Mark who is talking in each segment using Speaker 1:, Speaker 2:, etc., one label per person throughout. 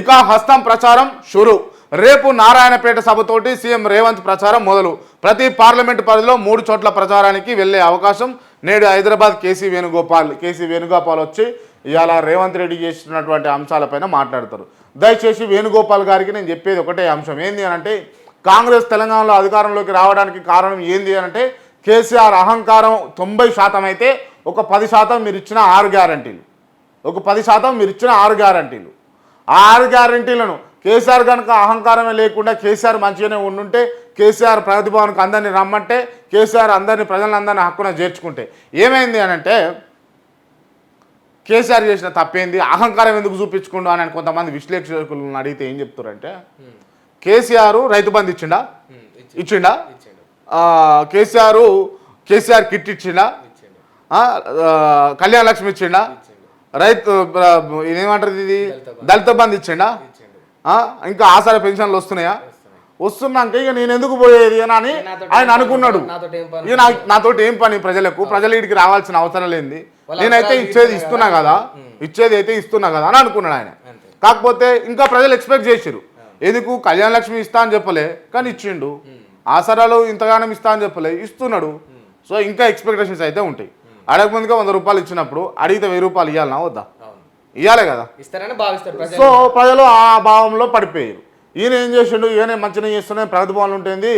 Speaker 1: ఇక హస్తం ప్రచారం షురు. రేపు నారాయణపేట సభతోటి సీఎం రేవంత్ ప్రచారం మొదలు. ప్రతి పార్లమెంటు పరిధిలో మూడు చోట్ల ప్రచారానికి వెళ్ళే అవకాశం నేడు హైదరాబాద్ కేసీ వేణుగోపాల్ కేసీ వేణుగోపాల్ వచ్చి ఇవాళ రేవంత్ రెడ్డి చేసినటువంటి అంశాలపైన మాట్లాడతారు. దయచేసి వేణుగోపాల్ గారికి నేను చెప్పేది ఒకటే అంశం. ఏంది అని అంటే కాంగ్రెస్ తెలంగాణలో అధికారంలోకి రావడానికి కారణం ఏంది అని అంటే కేసీఆర్ అహంకారం తొంభై శాతం అయితే ఒక పది శాతం మీరు ఇచ్చిన ఆరు గ్యారంటీలు. ఒక పది శాతం మీరు ఇచ్చిన ఆరు గ్యారంటీలు. ఆరు గ్యారంటీలను. కేసీఆర్ కనుక అహంకారమే లేకుండా కేసీఆర్ మంచిగానే ఉండుంటే కేసీఆర్ ప్రగతి భవన్కి అందరినీ రమ్మంటే కేసీఆర్ అందరినీ ప్రజలందరినీ హక్కున చేర్చుకుంటే. ఏమైంది అని అంటే కేసీఆర్ చేసిన తప్పేంది? అహంకారం ఎందుకు చూపించుకుండు అని కొంతమంది విశ్లేషకులను అడిగితే ఏం చెప్తారంటే కేసీఆర్ రైతు బంధు ఇచ్చిండా? ఇచ్చిండా? కేసీఆర్ కేసీఆర్ కిట్ ఇచ్చిండా? కళ్యాణ లక్ష్మి ఇచ్చిండు. రైతు ఇదేమంటారు ఇది?
Speaker 2: దళిత బంధు.
Speaker 1: ఇచ్చిండా? ఇంకా ఆసార పెన్షన్లు వస్తున్నాయా. వస్తున్నాక ఇక నేను ఎందుకు పోయేది అని ఆయన అనుకున్నాడు? ఇక నాతోటి ఏం పని ప్రజలకు? ప్రజలు ఇడికి రావాల్సిన అవసరం లేనిది
Speaker 2: వాళ్ళ
Speaker 1: నేనైతే ఇచ్చేది ఇస్తున్నా
Speaker 2: కదా.
Speaker 1: ఇచ్చేది అయితే ఇస్తున్నా కదా అని అనుకున్నాడు ఆయన. కాకపోతే ఇంకా ప్రజలు ఎక్స్పెక్ట్ చేసిరు ఎందుకు? కళ్యాణ లక్ష్మి ఇస్తా అని చెప్పలే కానీ ఇచ్చిండు. ఆసరాలు ఇంతగానం ఇస్తా అని చెప్పలే ఇస్తున్నాడు. సో ఇంకా ఎక్స్పెక్టేషన్స్ అయితే ఉంటాయి. అడగముందుగా వంద రూపాయలు ఇచ్చినప్పుడు అడిగితే వెయ్యి రూపాయలు ఇవ్వాలనా వద్దా? ఇవ్వాలి కదా?
Speaker 2: ఇస్తారని భావిస్తారు ప్రజలు.
Speaker 1: సో ప్రజలు ఆ భావంలో పడిపోయారు. ఈయన ఏం చేసిండు? ఈయన మంచిగా చేస్తున్నాయి ప్రగతి భవన్లు ఉంటుంది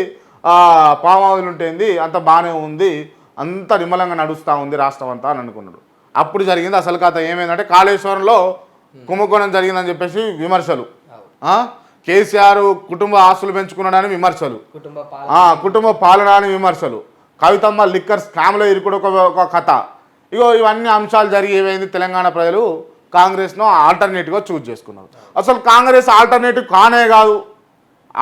Speaker 1: పామావులు ఉంటుంది అంత బాగానే ఉంది అంత నిమ్మలంగా నడుస్తూ ఉంది రాష్ట్రం అంతా అని అనుకున్నాడు. అప్పుడు జరిగింది అసలు కథ ఏమైందంటే కాళేశ్వరంలో కుంభకోణం జరిగిందని చెప్పేసి విమర్శలు? కేసీఆర్ కుటుంబ ఆస్తులు పెంచుకున్నాడని విమర్శలు.
Speaker 2: కుటుంబ పాలన.
Speaker 1: ఆ, కుటుంబ పాలన అని విమర్శలు. కవితమ్మ లిక్కర్ స్కామ్లో ఇరుకుడు ఒక ఒక కథ. ఇగో ఇవన్నీ అంశాలు జరిగి ఏమైంది? తెలంగాణ ప్రజలు కాంగ్రెస్ను ఆల్టర్నేటివ్గా చూజ్ చేసుకున్నారు. అసలు కాంగ్రెస్ ఆల్టర్నేటివ్ కానే కాదు.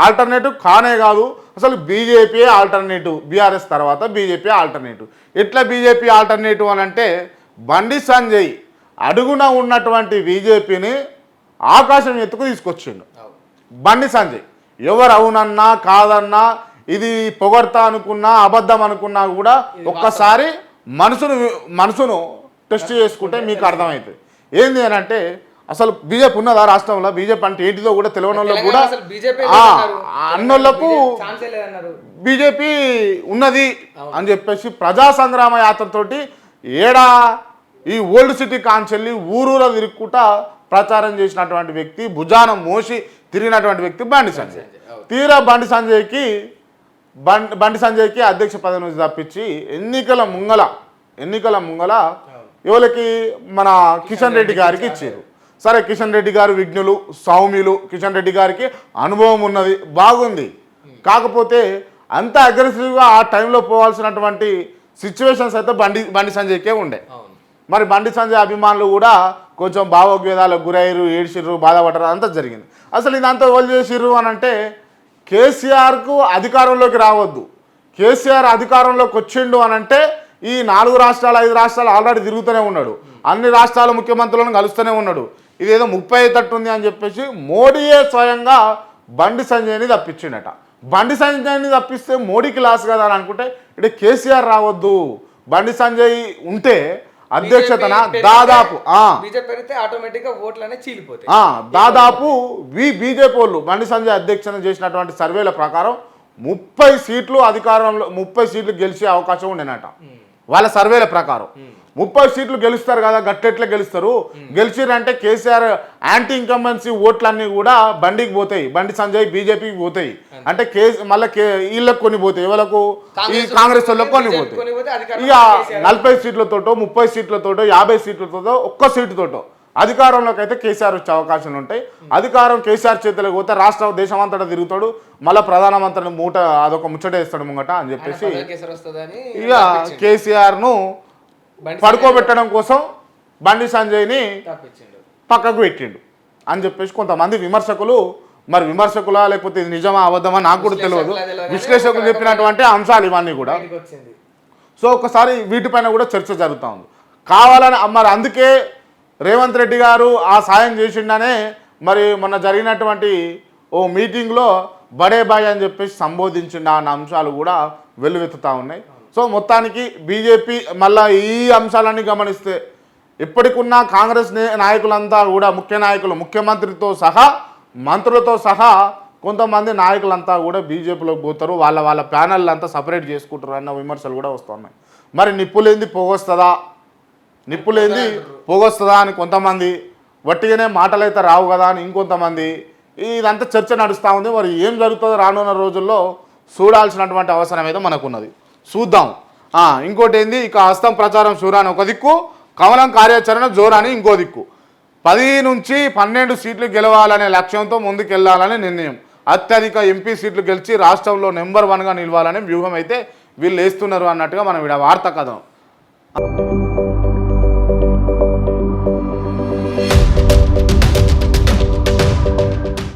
Speaker 1: ఆల్టర్నేటివ్ కానే కాదు. అసలు బీజేపీ ఆల్టర్నేటివ్ బీఆర్ఎస్ తర్వాత బీజేపీ ఆల్టర్నేటివ్ ఎట్లా బీజేపీ ఆల్టర్నేటివ్ అని అంటే బండి సంజయ్ అడుగున ఉన్నటువంటి బీజేపీని ఆకాశం ఎత్తుకు తీసుకొచ్చిండు. బండి సంజయ్ ఎవరు అవునన్నా కాదన్నా ఇది పొగడతా అనుకున్నా అబద్ధం అనుకున్నా కూడా ఒక్కసారి మనసును మనసును టెస్ట్ చేసుకుంటే మీకు అర్థమవుతుంది ఏంది అని అంటే అసలు బీజేపీ ఉన్నదా రాష్ట్రంలో? బీజేపీ అంటే ఏంటిదో కూడా తెలియని వాళ్ళకు కూడా
Speaker 2: లేదన్నారు.
Speaker 1: బీజేపీ ఉన్నది అని చెప్పేసి ప్రజా సంగ్రామ యాత్రతోటి ఏడా ఈ ఓల్డ్ సిటీ కాంచెల్లి ఊరూర తిరుక్కుంటా ప్రచారం చేసినటువంటి వ్యక్తి భుజాన మోసి తిరిగినటువంటి వ్యక్తి బండి సంజయ్. తీరా బండి సంజయ్కి బండి బండి సంజయ్కి అధ్యక్ష పదవి నుంచి తప్పించి ఎన్నికల ముంగల ఎన్నికల ముంగల ఎవరికి? మన కిషన్ రెడ్డి గారికి ఇచ్చారు. సరే కిషన్ రెడ్డి గారు విఘ్నులు సౌమ్యులు కిషన్ రెడ్డి గారికి అనుభవం ఉన్నది బాగుంది. కాకపోతే అంత అగ్రెసివ్గా ఆ టైంలో పోవాల్సినటువంటి సిచ్యువేషన్స్ అయితే బండి బండి సంజయ్కే ఉండే. మరి బండి సంజయ్ అభిమానులు కూడా కొంచెం భావోద్వేదాలకు గురయ్యారు ఏడ్చిర్రు బాధపడ్డారు అంతా జరిగింది. అసలు ఇదంతా ఎవరు చేసిర్రు అని అంటే కేసీఆర్కు అధికారంలోకి రావద్దు. కేసీఆర్ అధికారంలోకి వచ్చిండు అని అంటే ఈ నాలుగు రాష్ట్రాలు ఐదు రాష్ట్రాలు ఆల్రెడీ తిరుగుతూనే ఉన్నాడు. అన్ని రాష్ట్రాల ముఖ్యమంత్రులను కలుస్తూనే ఉన్నాడు. ఇదేదో ముప్పై తట్టు ఉంది అని చెప్పేసి మోడీయే స్వయంగా బండి సంజయ్ని తప్పించిండట. బండి సంజయ్ని తప్పిస్తే మోడీకి లాస్ కదా అని అనుకుంటే ఇక కేసీఆర్ రావద్దు. బండి సంజయ్ ఉంటే అధ్యక్షతన దాదాపు ఆ,
Speaker 2: బీజేపీ పెరిగితే ఆటోమేటిక్గా ఓట్లు అనేది చీలిపోతాయి.
Speaker 1: ఆ, దాదాపు వి బీజేపీ వాళ్ళు బండి సంజయ్ అధ్యక్షన చేసినటువంటి సర్వేల ప్రకారం ముప్పై సీట్లు అధికారంలో ముప్పై సీట్లు గెలిచే అవకాశం ఉండేనట. వాళ్ళ సర్వేల ప్రకారం. ముప్పై సీట్లు గెలుస్తారు కదా గట్టెట్లా గెలుస్తారు. గెలిచిరంటే కేసీఆర్ యాంటీ ఇన్కంబెన్సీ ఓట్లన్నీ కూడా బండికి పోతాయి. బండి సంజయ్ బీజేపీకి పోతాయి. అంటే కే మళ్ళీ వీళ్ళకి కొన్ని పోతాయి. ఎవరకు ఈ కాంగ్రెస్ వాళ్ళకి కొన్ని
Speaker 2: బీజేపీ
Speaker 1: పోతాయి ఇక నలభై సీట్లతోటో ముప్పై సీట్లతోటో యాభై సీట్లతోటో ఒక్క సీటుతోటో అధికారంలోకి అయితే కేసీఆర్ వచ్చే అవకాశాలు ఉంటాయి. అధికారం కేసీఆర్ చేతిలోకి పోతే రాష్ట్ర దేశమంతటా తిరుగుతాడు. మళ్ళీ ప్రధానమంత్రిని మూట అదొక ముచ్చట వేస్తాడు ముంగట అని చెప్పేసి ఇక కేసీఆర్ను పడుకోబెట్టడం కోసం బండి సంజయ్ని పక్కకు పెట్టిండు. అని చెప్పేసి కొంతమంది విమర్శకులు మరి విమర్శకులా లేకపోతే ఇది నిజమా అబద్ధమా నాకు కూడా తెలియదు.
Speaker 2: విశ్లేషకులా
Speaker 1: చెప్పినటువంటి అంశాలు ఇవన్నీ కూడా. సో ఒకసారి వీటిపైన కూడా చర్చ జరుగుతూ ఉంది. కావాలని మరి అందుకే రేవంత్ రెడ్డి గారు ఆ సాయం చేసిండనే మరి మొన్న జరిగినటువంటి ఓ మీటింగ్లో బడే బాయ్ అని చెప్పేసి సంబోధించిండ అన్న అంశాలు కూడా వెల్లువెత్తుతూ ఉన్నాయి. సో మొత్తానికి బీజేపీ మళ్ళీ ఈ అంశాలన్నీ గమనిస్తే ఇప్పటికున్న కాంగ్రెస్ నే- నాయకులంతా కూడా ముఖ్య నాయకులు ముఖ్యమంత్రితో సహా మంత్రులతో సహా కొంతమంది నాయకులంతా కూడా బీజేపీలోకి పోతారు. వాళ్ళ వాళ్ళ ప్యానల్ అంతా సపరేట్ చేసుకుంటారు అన్న విమర్శలు కూడా వస్తున్నాయి. మరి నిప్పులేంది పోగొస్తుందా? నిప్పులేంది పోగొస్తుందా అని కొంతమంది వట్టిగానే మాటలు అయితే రావు కదా అని ఇంకొంతమంది ఇదంతా చర్చ నడుస్తూ ఉంది. మరి ఏం జరుగుతుందో రానున్న రోజుల్లో చూడాల్సినటువంటి అవసరం అయితే మనకున్నది. చూద్దాం. ఇంకోటి ఏంది ఇక హస్తం ప్రచారం షూరాని ఒక దిక్కు కమలం కార్యాచరణ జోరాని ఇంకో దిక్కు. పది నుంచి పన్నెండు సీట్లు గెలవాలనే లక్ష్యంతో ముందుకెళ్ళాలని నిర్ణయం. అత్యధిక ఎంపీ సీట్లు గెలిచి రాష్ట్రంలో నెంబర్ వన్గా నిలవాలనే వ్యూహం అయితే వీళ్ళు వేస్తున్నారు అన్నట్టుగా మనం ఇక్కడ వార్త కథం.